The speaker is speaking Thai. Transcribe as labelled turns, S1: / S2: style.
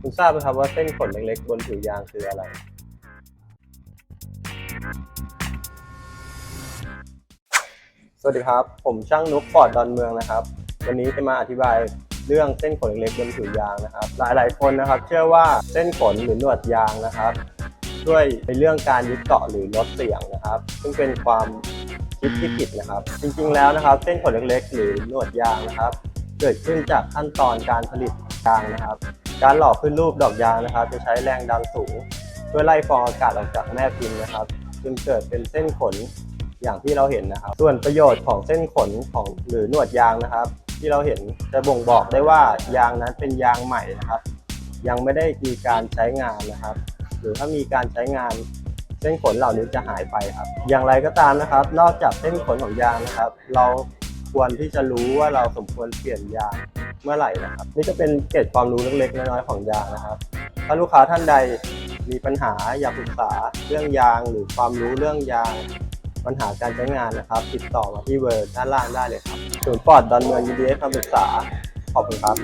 S1: คุณทราบไหมครับว่าเส้นขนเล็กๆ บนผิวยางคืออะไร สวัสดีครับ ผมช่างนุกฟอร์ดดอนเมืองนะครับ วันนี้จะมาอธิบายเรื่องเส้นขนเล็กๆบนผิวยางนะครับ หลายๆคนนะครับ เชื่อว่าเส้นขนหรือหนวดยางนะครับ ช่วยในเรื่องการยึดเกาะหรือลดเสียงนะครับ ซึ่งเป็นความคิดที่ผิดนะครับ จริงๆแล้วนะครับ เส้นขนเล็กๆ หรือหนวดยางนะครับ เกิดขึ้นจากขั้นตอนการผลิตยางนะครับ การหล่อขึ้นรูปดอกยางนะครับ จะใช้แรงดันสูงเพื่อไล่ฟองอากาศออกจากแม่พิมพ์นะครับจึงเกิดเป็นเส้นขนอย่างที่เราเห็นนะครับ ส่วนประโยชน์ของเส้นขนของหรือหนวดยางนะครับ ที่เราเห็นจะบ่งบอกได้ว่ายางนั้นเป็นยางใหม่นะครับ ยังไม่ได้มีการใช้งานนะครับ หรือถ้ามีการใช้งานเส้นขนเหล่านี้จะหายไปครับ อย่างไรก็ตามนะครับ นอกจากเส้นขนของยางนะครับ เราควรที่จะรู้ว่าเราสมควรเปลี่ยนยาง เมื่อไหร่นะครับ นี่จะเป็นเกร็ดความรู้เล็กๆน้อยๆของยางนะครับ ถ้าลูกค้าท่านใดมีปัญหาอยากปรึกษาเรื่องยางหรือความรู้เรื่องยางปัญหาการใช้งานนะครับ ติดต่อมาที่เบอร์ด้านล่างได้เลยครับศูนย์ปอดดอนเมืองยินดีให้คำปรึกษาขอบคุณครับ